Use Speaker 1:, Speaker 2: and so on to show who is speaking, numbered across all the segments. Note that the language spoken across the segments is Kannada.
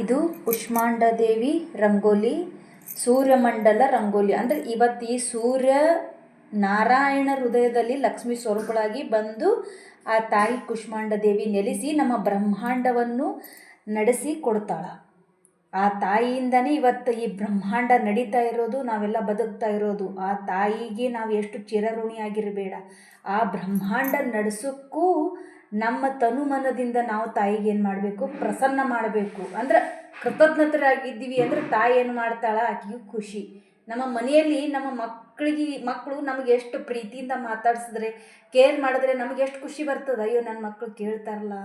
Speaker 1: ಇದು ಕುಷ್ಮಾಂಡ ದೇವಿ ರಂಗೋಲಿ, ಸೂರ್ಯಮಂಡಲ ರಂಗೋಲಿ. ಅಂದರೆ ಇವತ್ತು ಈ ಸೂರ್ಯ ನಾರಾಯಣ ಹೃದಯದಲ್ಲಿ ಲಕ್ಷ್ಮಿ ಸ್ವರೂಪಳಾಗಿ ಬಂದು ಆ ತಾಯಿ ಕುಷ್ಮಾಂಡ ದೇವಿ ನೆಲೆಸಿ ನಮ್ಮ ಬ್ರಹ್ಮಾಂಡವನ್ನು ನಡೆಸಿ ಕೊಡ್ತಾಳೆ. ಆ ತಾಯಿಯಿಂದನೇ ಇವತ್ತು ಈ ಬ್ರಹ್ಮಾಂಡ ನಡೀತಾ ಇರೋದು, ನಾವೆಲ್ಲ ಬದುಕ್ತಾ ಇರೋದು. ಆ ತಾಯಿಗೆ ನಾವು ಎಷ್ಟು ಚಿರಋಣಿಯಾಗಿರಬೇಡ. ಆ ಬ್ರಹ್ಮಾಂಡ ನಡೆಸೋಕ್ಕೂ ನಮ್ಮ ತನುಮನದಿಂದ ನಾವು ತಾಯಿಗೆ ಏನು ಮಾಡಬೇಕು? ಪ್ರಸನ್ನ ಮಾಡಬೇಕು. ಅಂದ್ರೆ ಕೃತಜ್ಞತರಾಗಿದ್ದೀವಿ ಅಂದ್ರೆ ತಾಯಿ ಏನು ಮಾಡ್ತಾಳೆ? ಆಕೆಗೂ ಖುಷಿ. ನಮ್ಮ ಮನೆಯಲ್ಲಿ ನಮ್ಮ ಮಕ್ಕಳಿಗೆ, ಮಕ್ಕಳು ನಮಗೆ ಎಷ್ಟು ಪ್ರೀತಿಯಿಂದ ಮಾತಾಡ್ಸಿದ್ರೆ ಕೇರ್ ಮಾಡಿದ್ರೆ ನಮಗೆ ಎಷ್ಟು ಖುಷಿ ಬರ್ತದೆ? ಅಯ್ಯೋ ನನ್ನ ಮಕ್ಕಳು ಕೇಳ್ತಾರಲ್ಲ.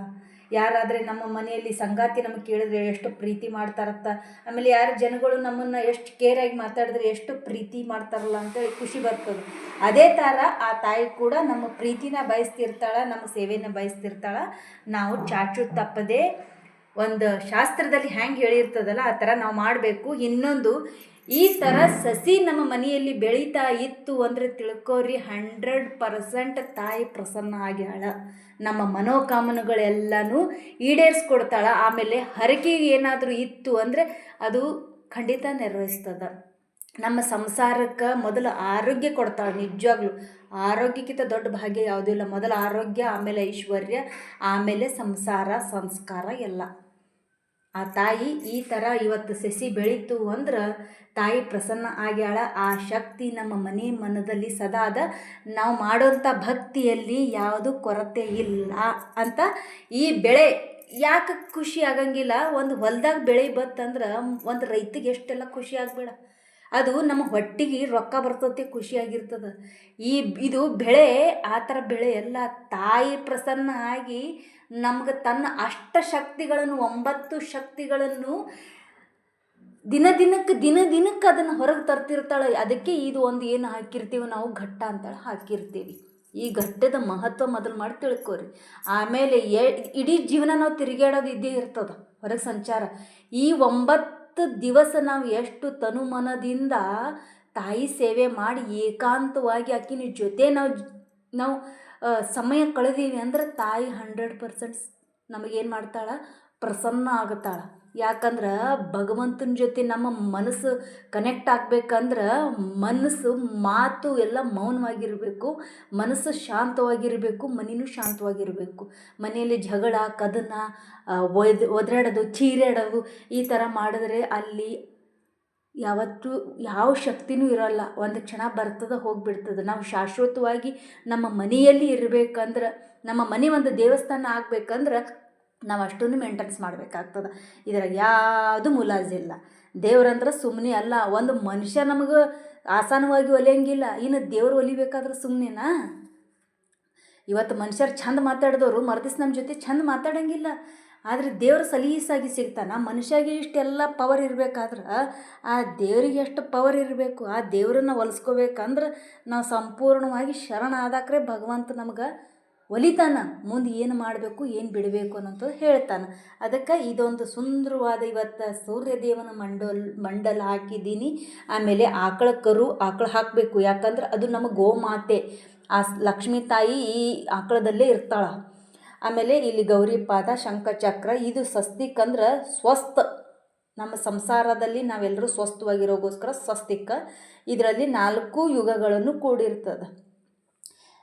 Speaker 1: ಯಾರಾದರೆ ನಮ್ಮ ಮನೆಯಲ್ಲಿ ಸಂಗಾತಿ ನಮಗೆ ಕೇಳಿದ್ರೆ ಎಷ್ಟು ಪ್ರೀತಿ ಮಾಡ್ತಾರತ್ತ. ಆಮೇಲೆ ಯಾರು ಜನಗಳು ನಮ್ಮನ್ನು ಎಷ್ಟು ಕೇರಾಗಿ ಮಾತಾಡಿದ್ರೆ ಎಷ್ಟು ಪ್ರೀತಿ ಮಾಡ್ತಾರಲ್ಲ ಅಂತೇಳಿ ಖುಷಿ ಬರ್ತದೆ. ಅದೇ ಥರ ಆ ತಾಯಿ ಕೂಡ ನಮ್ಮ ಪ್ರೀತಿನ ಬಯಸ್ತಿರ್ತಾಳೆ, ನಮ್ಮ ಸೇವೆಯನ್ನು ಬಯಸ್ತಿರ್ತಾಳೆ. ನಾವು ಚಾಚು ತಪ್ಪದೆ ಒಂದು ಶಾಸ್ತ್ರದಲ್ಲಿ ಹ್ಯಾಂಗೆ ಹೇಳಿರ್ತದಲ್ಲ, ಆ ಥರ ನಾವು ಮಾಡಬೇಕು. ಇನ್ನೊಂದು ಈ ಥರ ಸಸಿ ನಮ್ಮ ಮನೆಯಲ್ಲಿ ಬೆಳೀತಾ ಇತ್ತು ಅಂದರೆ ತಿಳ್ಕೋರಿ ಹಂಡ್ರೆಡ್ ಪರ್ಸೆಂಟ್ ತಾಯಿ ಪ್ರಸನ್ನ ಆಗ್ಯಾಳ ನಮ್ಮ ಮನೋಕಾಮನೆಗಳೆಲ್ಲನೂ ಈಡೇರಿಸ್ಕೊಡ್ತಾಳೆ. ಆಮೇಲೆ ಹರಕೆಗೆ ಏನಾದರೂ ಇತ್ತು ಅಂದರೆ ಅದು ಖಂಡಿತ ನೆರವೇರಿಸ್ತದ. ನಮ್ಮ ಸಂಸಾರಕ್ಕೆ ಮೊದಲು ಆರೋಗ್ಯ ಕೊಡ್ತಾಳೆ ನಿಜವಾಗ್ಲೂ. ಆರೋಗ್ಯಕ್ಕಿಂತ ದೊಡ್ಡ ಭಾಗ್ಯ ಯಾವುದೂ ಇಲ್ಲ. ಮೊದಲು ಆರೋಗ್ಯ, ಆಮೇಲೆ ಐಶ್ವರ್ಯ, ಆಮೇಲೆ ಸಂಸಾರ, ಸಂಸ್ಕಾರ ಎಲ್ಲ. ಆ ತಾಯಿ ಈ ಥರ ಇವತ್ತು ಸಸಿ ಬೆಳೀತು ಅಂದ್ರೆ ತಾಯಿ ಪ್ರಸನ್ನ ಆಗ್ಯಾಳ. ಆ ಶಕ್ತಿ ನಮ್ಮ ಮನೆ ಮನದಲ್ಲಿ ಸದಾ ಅದ. ನಾವು ಮಾಡೋಂಥ ಭಕ್ತಿಯಲ್ಲಿ ಯಾವುದು ಕೊರತೆ ಇಲ್ಲ ಅಂತ ಈ ಬೆಳೆ ಯಾಕೆ ಖುಷಿ ಆಗಂಗಿಲ್ಲ. ಒಂದು ಹೊಲ್ದಾಗ ಬೆಳೆ ಬತ್ತಂದ್ರೆ ಒಂದು ರೈತಿಗೆ ಎಷ್ಟೆಲ್ಲ ಖುಷಿ ಆಗಬೇಡ. ಅದು ನಮ್ಮ ಹೊಟ್ಟಿಗೆ ರೊಕ್ಕ ಬರ್ತತೆ, ಖುಷಿಯಾಗಿರ್ತದೆ. ಈ ಇದು ಬೆಳೆ, ಆ ಥರ ಬೆಳೆ ಎಲ್ಲ ತಾಯಿ ಪ್ರಸನ್ನ ಆಗಿ ನಮ್ಗೆ ತನ್ನ ಅಷ್ಟ ಶಕ್ತಿಗಳನ್ನು, ಒಂಬತ್ತು ಶಕ್ತಿಗಳನ್ನು ದಿನ ದಿನಕ್ಕೆ ದಿನ ದಿನಕ್ಕೆ ಅದನ್ನು ಹೊರಗೆ ತರ್ತಿರ್ತಾಳೆ. ಅದಕ್ಕೆ ಇದು ಒಂದು ಏನು ಹಾಕಿರ್ತೀವಿ ನಾವು ಘಟ್ಟ ಅಂತೇಳಿ ಹಾಕಿರ್ತೀವಿ. ಈ ಘಟ್ಟದ ಮಹತ್ವ ಮೊದಲು ಮಾಡಿ ತಿಳ್ಕೊರಿ. ಆಮೇಲೆ ಎ, ಇಡೀ ಜೀವನ ನಾವು ತಿರುಗಾಡೋದು ಇದ್ದೇ ಇರ್ತದೆ ಹೊರಗೆ ಸಂಚಾರ. ಈ ಒಂಬತ್ತು ದಿವಸ ನಾವು ಎಷ್ಟು ತನುಮನದಿಂದ ತಾಯಿ ಸೇವೆ ಮಾಡಿ ಏಕಾಂತವಾಗಿ ಆಕಿನ ಜೊತೆ ನಾವು ನಾವು ಸಮಯ ಕಳೆದೀವಿ ಅಂದ್ರೆ ತಾಯಿ ಹಂಡ್ರೆಡ್ ಪರ್ಸೆಂಟ್ಸ್ ನಮಗೇನು ಮಾಡ್ತಾಳೆ? ಪ್ರಸನ್ನ ಆಗುತ್ತಾಳೆ ಯಾಕಂದ್ರೆ ಭಗವಂತನ ಜೊತೆ ನಮ್ಮ ಮನಸ್ಸು ಕನೆಕ್ಟ್ ಆಗಬೇಕಂದ್ರೆ ಮನಸ್ಸು ಮಾತು ಎಲ್ಲ ಮೌನವಾಗಿರಬೇಕು, ಮನಸ್ಸು ಶಾಂತವಾಗಿರಬೇಕು ಮನೆಯೂ ಶಾಂತವಾಗಿರಬೇಕು. ಮನೆಯಲ್ಲಿ ಜಗಳ, ಕದನ ಒದ್, ಒದರಾಡೋದು ಚೀರಾಡೋದು ಈ ಥರ ಮಾಡಿದ್ರೆ ಅಲ್ಲಿ ಯಾವತ್ತೂ ಯಾವ ಶಕ್ತಿನೂ ಇರೋಲ್ಲ. ಒಂದು ಕ್ಷಣ ಬರ್ತದೆ ಹೋಗಿಬಿಡ್ತದೆ. ನಾವು ಶಾಶ್ವತವಾಗಿ ನಮ್ಮ ಮನೆಯಲ್ಲಿ ಇರಬೇಕಂದ್ರೆ, ನಮ್ಮ ಮನೆ ಒಂದು ದೇವಸ್ಥಾನ ಆಗ್ಬೇಕಂದ್ರೆ ನಾವು ಅಷ್ಟೊಂದು ಮೇಂಟೆನ್ಸ್ ಮಾಡಬೇಕಾಗ್ತದೆ. ಇದ್ರಾಗ ಯಾವುದು ಮುಲಾಜಿಲ್ಲ ದೇವ್ರಂದ್ರೆ ಸುಮ್ಮನೆ ಅಲ್ಲ, ಒಂದು ಮನುಷ್ಯ ನಮಗೆ ಆಸಾನವಾಗಿ ಒಲಿಯಂಗಿಲ್ಲ, ಇನ್ನು ದೇವ್ರು ಒಲಿಬೇಕಾದ್ರೆ ಸುಮ್ಮನೆನಾ ಇವತ್ತು ಮನುಷ್ಯರು ಚಂದ ಮಾತಾಡಿದವರು ಮರ್ದಿಸ್ ನಮ್ಮ ಜೊತೆ ಚಂದ ಮಾತಾಡೋಂಗಿಲ್ಲ. ಆದರೆ ದೇವ್ರ ಸಲೀಸಾಗಿ ಸಿಗ್ತಾನೆ, ಮನುಷ್ಯಗೆ ಇಷ್ಟೆಲ್ಲ ಪವರ್ ಇರಬೇಕಾದ್ರೆ, ಆ ದೇವರಿಗೆ ಎಷ್ಟು ಪವರ್ ಇರಬೇಕು, ಆ ದೇವ್ರನ್ನ ಒಲಿಸ್ಕೋಬೇಕಂದ್ರೆ ನಾವು ಸಂಪೂರ್ಣವಾಗಿ ಶರಣ ಆದಾಕ್ರೆ ಭಗವಂತ ನಮ್ಗೆ ಒಲಿತಾನ, ಮುಂದೆ ಏನು ಮಾಡಬೇಕು, ಏನು ಬಿಡಬೇಕು ಅನ್ನೋಂಥದ್ದು ಹೇಳ್ತಾನೆ. ಅದಕ್ಕೆ ಇದೊಂದು ಸುಂದರವಾದ ಇವತ್ತು ಸೂರ್ಯದೇವನ ಮಂಡಲ್, ಮಂಡಲ ಹಾಕಿದ್ದೀನಿ. ಆಮೇಲೆ ಆಕಳ ಕರು, ಆಕಳು ಹಾಕಬೇಕು. ಯಾಕಂದ್ರೆ ಅದು ನಮ್ಮ ಗೋಮಾತೆ. ಆ ಲಕ್ಷ್ಮೀ ತಾಯಿ ಈ ಆಕಳದಲ್ಲೇ ಇರ್ತಾಳೆ. ಆಮೇಲೆ ಇಲ್ಲಿ ಗೌರಿ ಪಾದ ಶಂಖಚಕ್ರ ಇದು ಸ್ವಸ್ತಿಕಂದ್ರೆ ಸ್ವಸ್ಥ ನಮ್ಮ ಸಂಸಾರದಲ್ಲಿ ನಾವೆಲ್ಲರೂ ಸ್ವಸ್ಥವಾಗಿರೋಗೋಸ್ಕರ ಸ್ವಸ್ತಿಕ. ಇದರಲ್ಲಿ ನಾಲ್ಕು ಯುಗಗಳನ್ನು ಕೂಡಿರ್ತದೆ.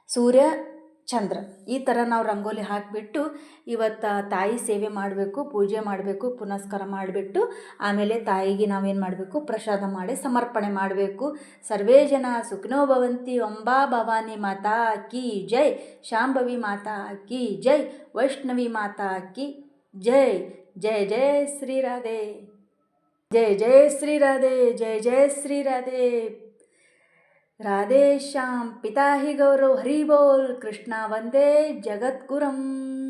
Speaker 1: ಸೂರ್ಯ ಚಂದ್ರ. ಈ ಥರ ನಾವು ರಂಗೋಲಿ ಹಾಕಿಬಿಟ್ಟು ಇವತ್ತು ತಾಯಿ ಸೇವೆ ಮಾಡಬೇಕು, ಪೂಜೆ ಮಾಡಬೇಕು, ಪುನಸ್ಕಾರ ಮಾಡಿಬಿಟ್ಟು ಆಮೇಲೆ ತಾಯಿಗೆ ನಾವೇನು ಮಾಡಬೇಕು? ಪ್ರಸಾದ ಮಾಡಿ ಸಮರ್ಪಣೆ ಮಾಡಬೇಕು. ಸರ್ವೇ ಜನ ಸುಖನೋ ಭವಂತಿ ಒಂಬಾ ಭವಾನಿ ಮಾತಾ ಕಿ ಜೈ. ಶಾಂಭವಿ ಮಾತಾ ಕಿ ಜೈ. ವೈಷ್ಣವಿ ಮಾತಾ ಕಿ ಜೈ. ಜಯ ಜಯ ಶ್ರೀ ರಾಧೆ. ಜಯ ಜಯ ಶ್ರೀ ರಾಧೆ ಜಯ ಜಯ ಶ್ರೀ राधेश्यां पिता हि गौरव हरिबोल् कृष्णा वन्दे जगद्गुरम्।